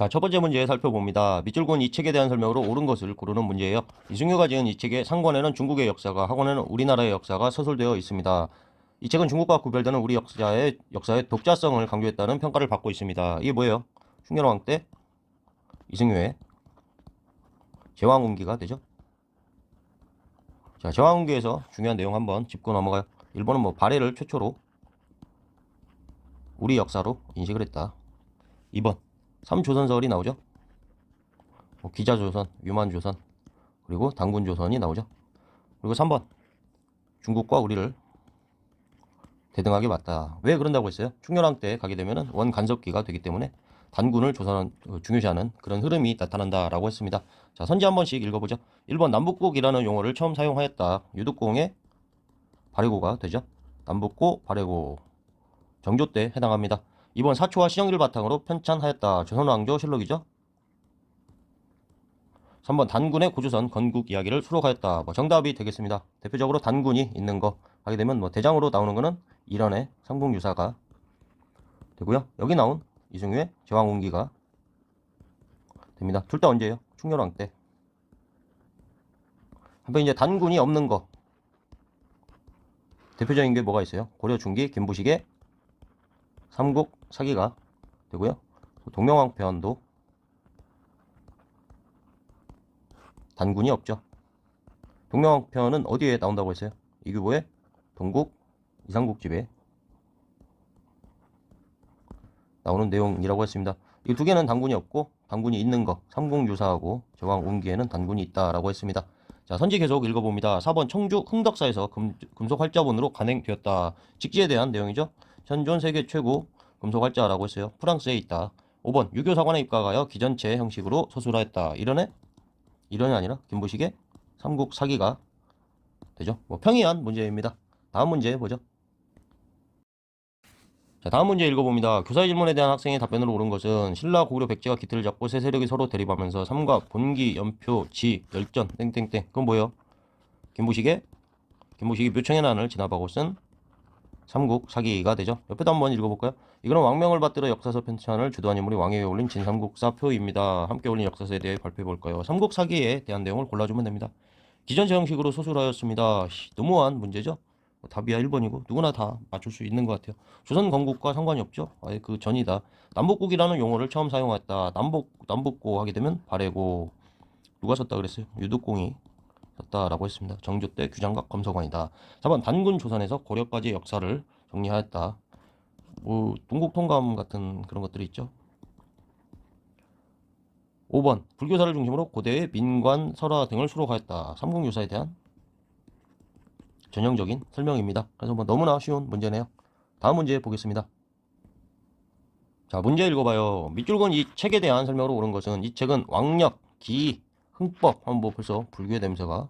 자, 첫 번째 문제 살펴봅니다. 밑줄근 이 책에 대한 설명으로 옳은 것을 고르는 문제예요. 이승효가 지은 이 책의 상권에는 중국의 역사가, 하권에는 우리나라의 역사가 서술되어 있습니다. 이 책은 중국과 구별되는 우리 역사의 역사의 독자성을 강조했다는 평가를 받고 있습니다. 이게 뭐예요? 충렬왕 때 이승효의 제왕운기가 되죠. 자, 제왕운기에서 중요한 내용 한번 짚고 넘어가요. 일본은 뭐 발해를 최초로 우리 역사로 인식을 했다. 2번 3조선설이 나오죠. 뭐 기자조선, 유만조선, 그리고 당군조선이 나오죠. 그리고 3번 중국과 우리를 대등하게 맞다. 왜 그런다고 했어요? 충렬왕 때 가게 되면은 원 간섭기가 되기 때문에 단군을 조선 어, 중요시하는 그런 흐름이 나타난다라고 했습니다. 자, 선지 한 번씩 읽어보죠. 1번 남북국이라는 용어를 처음 사용하였다. 유독공의 발해고가 되죠. 남북고 발해고 정조 때 해당합니다. 2번 사초와 시정기를 바탕으로 편찬하였다. 조선왕조 실록이죠. 3번 단군의 고조선 건국 이야기를 수록하였다. 뭐 정답이 되겠습니다. 대표적으로 단군이 있는 거 하게 되면 뭐 대장으로 나오는 거는 이란의 삼국유사가 되고요. 여기 나온 이승유의 제왕운기가 됩니다. 둘 다 언제예요? 충렬왕 때. 한편 이제 단군이 없는 거 대표적인 게 뭐가 있어요? 고려 중기 김부식의 삼국 사기가 되고요. 동명왕편도 단군이 없죠. 동명왕편은 어디에 나온다고 했어요? 이규보의 동국 이상국 집에 나오는 내용이라고 했습니다. 이 두 개는 단군이 없고 단군이 있는 거 삼국유사하고 제왕운기에는 단군이 있다라고 했습니다. 자 선지 계속 읽어봅니다. 4번 청주 흥덕사에서 금, 금속 활자본으로 간행되었다. 직지에 대한 내용이죠. 현존 세계 최고 금속 활자라고 했어요. 프랑스에 있다. 5번 유교 사관에 입각하여 기전체 형식으로 서술하였다. 이런에 이런이 아니라 김부식의 삼국 사기가 되죠. 뭐 평이한 문제입니다. 다음 문제 보죠. 자, 다음 문제 읽어봅니다. 교사의 질문에 대한 학생의 답변으로 옳은 것은 신라 고구려 백제가 기틀을 잡고 세 세력이 서로 대립하면서 삼가 본기 연표 지 열전 땡땡땡 그건 뭐예요? 김부식의 김부식이 묘청의 난을 진압하고 쓴 삼국 사기가 되죠. 옆에도 한번 읽어볼까요? 이거는 왕명을 받들어 역사서 편찬을 주도한 인물이 왕에 위에 올린 진삼국사표입니다. 함께 올린 역사서에 대해 발표해 볼까요? 삼국 사기에 대한 내용을 골라주면 됩니다. 기전체 형식으로 소술하였습니다. 씨, 너무한 문제죠? 뭐 답이야 1번이고 누구나 다 맞출 수 있는 것 같아요. 조선 건국과 상관이 없죠. 아예 그 전이다. 남북국이라는 용어를 처음 사용했다. 남북 남북고 하게 되면 발해고 누가 썼다 그랬어요? 유독공이 썼다라고 했습니다. 정조 때 규장각 검서관이다. 4번 단군 조선에서 고려까지의 역사를 정리하였다. 뭐 동국 통감 같은 그런 것들이 있죠. 5번 불교사를 중심으로 고대의 민관, 설화 등을 수록하였다. 삼국유사에 대한 전형적인 설명입니다. 그래서 뭐 너무나 쉬운 문제네요. 다음 문제 보겠습니다. 자, 문제 읽어봐요. 밑줄 건 이 책에 대한 설명으로 옳은 것은 이 책은 왕력, 기, 흥법, 한번 뭐 벌써 불교의 냄새가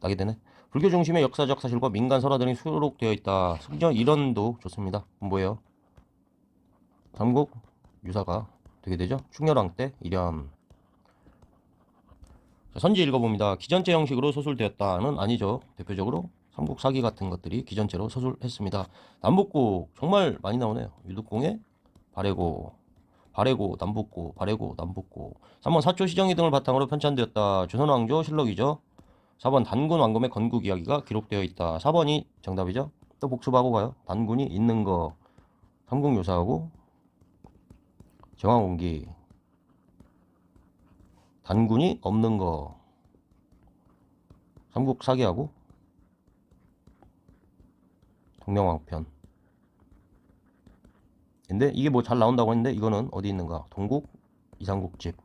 나게 되네. 불교 중심의 역사적 사실과 민간 설화 등이 수록되어 있다. 심지어 이론도 좋습니다. 뭐예요? 삼국 유사가 되게 되죠. 충렬왕 때 이렴. 자, 선지 읽어봅니다. 기전체 형식으로 소술되었다는 아니죠. 대표적으로 삼국 사기 같은 것들이 기전체로 소술했습니다. 남북고 정말 많이 나오네요. 유독공의 발해고, 발해고, 남북고, 발해고, 남북고. 3번 사초 시정이 등을 바탕으로 편찬되었다. 조선 왕조 실록이죠. 4번 단군 왕검의 건국 이야기가 기록되어 있다. 4번이 정답이죠. 또 복습하고 가요. 단군이 있는 거. 삼국유사하고 제왕운기. 단군이 없는 거. 삼국 사기하고 동명왕편. 근데 이게 뭐 잘 나온다고 했는데 이거는 어디 있는가? 동국 이상국집.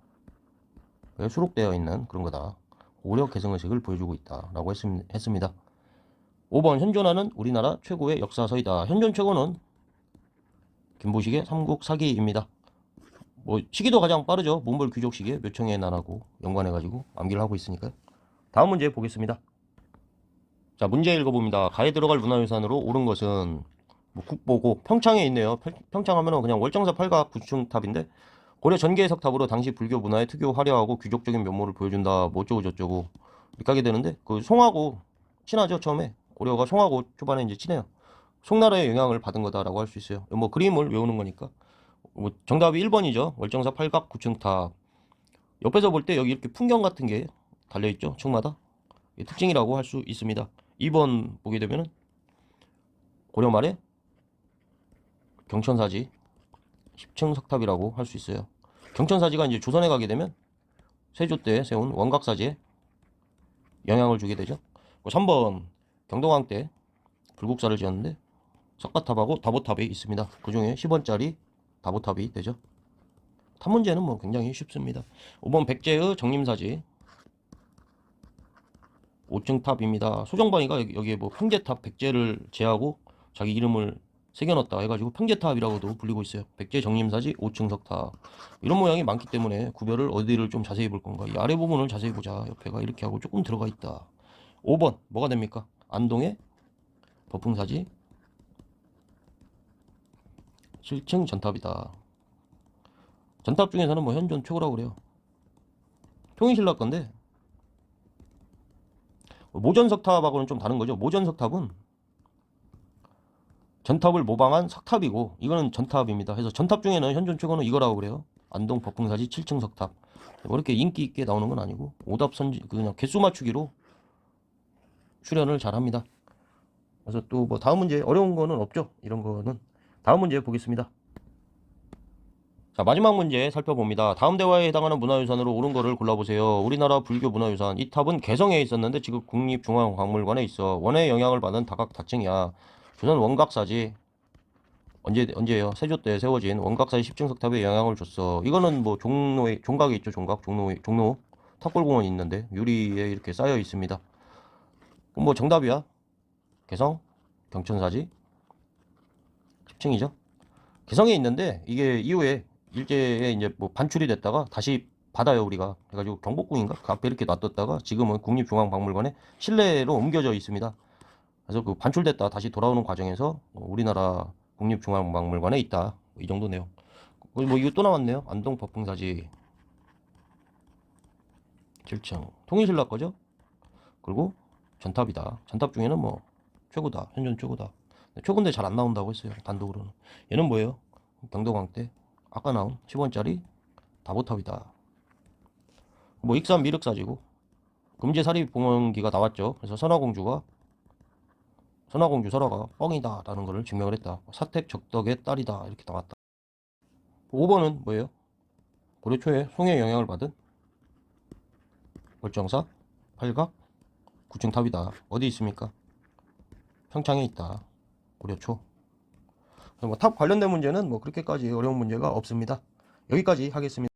에 수록되어 있는 그런 거다 고려 개성의식을 보여주고 있다 라고 했습니다 5번 현존하는 우리나라 최고의 역사서이다 현존 최고는 김보식의 삼국 사기입니다 뭐 시기도 가장 빠르죠. 몽골 귀족 시기에 묘청의 난하고 연관해 가지고 암기를 하고 있으니까요. 다음 문제 보겠습니다. 자, 문제 읽어봅니다. 가에 들어갈 문화유산으로 옳은 것은 뭐 국보고 평창에 있네요. 평- 평창 하면은 그냥 월정사 팔각 구층탑인데 고려 전개의 석탑으로 당시 불교 문화의 특유 화려하고 귀족적인 면모를 보여준다. 뭐 어쩌고 저쩌고 이렇게 하게 되는데 그 송하고 친하죠 처음에 고려가 송하고 초반에 이제 친해요. 송나라의 영향을 받은 거다라고 할 수 있어요. 뭐 그림을 외우는 거니까 뭐 정답이 1번이죠. 월정사 팔각 구층탑. 옆에서 볼 때 여기 이렇게 풍경 같은 게 달려 있죠. 층마다. 특징이라고 할 수 있습니다. 2번 보게 되면은 고려 말에 경천사지 10층 석탑이라고 할 수 있어요. 경천사지가 이제 조선에 가게 되면 세조 때 세운 원각사지에 영향을 주게 되죠. 3번 경동왕 때 불국사를 지었는데 석가탑하고 다보탑이 있습니다. 그 중에 10원짜리 다보탑이 되죠. 탑 문제는 뭐 굉장히 쉽습니다. 5번 백제의 정림사지 5층 탑입니다. 소정방이가 여기, 여기에 뭐 평제탑 백제를 제하고 자기 이름을 새겨넣었다 해가지고 평제탑이라고도 불리고 있어요. 백제 정림사지 5층 석탑 이런 모양이 많기 때문에 구별을 어디를 좀 자세히 볼 건가? 이 아래 부분을 자세히 보자. 옆에가 이렇게 하고 조금 들어가 있다. 5번 뭐가 됩니까? 안동의 버풍사지 7층 전탑이다. 전탑 중에서는 뭐 현존 최고라고 그래요. 통일신라 건데 모전석탑하고는 좀 다른 거죠. 모전석탑은 전탑을 모방한 석탑이고 이거는 전탑입니다. 그래서 전탑 중에는 현존 최고는 이거라고 그래요. 안동 버풍사지 7층 석탑. 뭐 이렇게 인기 있게 나오는 건 아니고 오답 선지 그냥 개수 맞추기로 출연을 잘 합니다. 그래서 또 뭐 다음 문제 어려운 거는 없죠. 이런 거는 다음 문제 보겠습니다. 자 마지막 문제 살펴봅니다. 다음 대화에 해당하는 문화유산으로 옳은 거를 골라보세요. 우리나라 불교 문화유산 이 탑은 개성에 있었는데 지금 국립중앙박물관에 있어. 원의 영향을 받은 다각 다층이야. 조선 원각사지 언제 언제예요? 세조 때 세워진 원각사지 10층 석 탑에 영향을 줬어. 이거는 뭐 종로에 종각에 있죠. 종각 종로 종로 탑골공원이 있는데 유리에 이렇게 쌓여 있습니다. 뭐 정답이야. 개성 경천사지 10층이죠. 개성에 있는데 이게 이후에 일제에 이제 뭐 반출이 됐다가 다시 받아요 우리가 해가지고 경복궁인가 그 앞에 이렇게 놔뒀다가 지금은 국립중앙박물관에 실내로 옮겨져 있습니다. 그래서 그 반출됐다 다시 돌아오는 과정에서 어, 우리나라 국립중앙박물관에 있다 이 정도 내용. 뭐 이거 또 나왔네요. 안동 법풍사지 7층 통일신라 거죠. 그리고 전탑이다. 전탑 중에는 뭐 최고다. 현존 최고다. 최고인데 잘 안 나온다고 했어요. 단독으로는. 얘는 뭐예요? 경동왕 때 아까 나온 10원짜리 다보탑이다. 뭐 익산 미륵사지고 금제사리 봉헌기가 나왔죠. 그래서 선화공주가 선화공주 설화가 뻥이다 라는 것을 증명을 했다. 사택 적덕의 딸이다 이렇게 나왔다. 5번은 뭐예요? 고려 초에 송의 영향을 받은 월정사 팔각 구층탑이다. 어디 있습니까? 평창에 있다. 고려 초. 뭐탑 관련된 문제는 뭐 그렇게까지 어려운 문제가 없습니다. 여기까지 하겠습니다.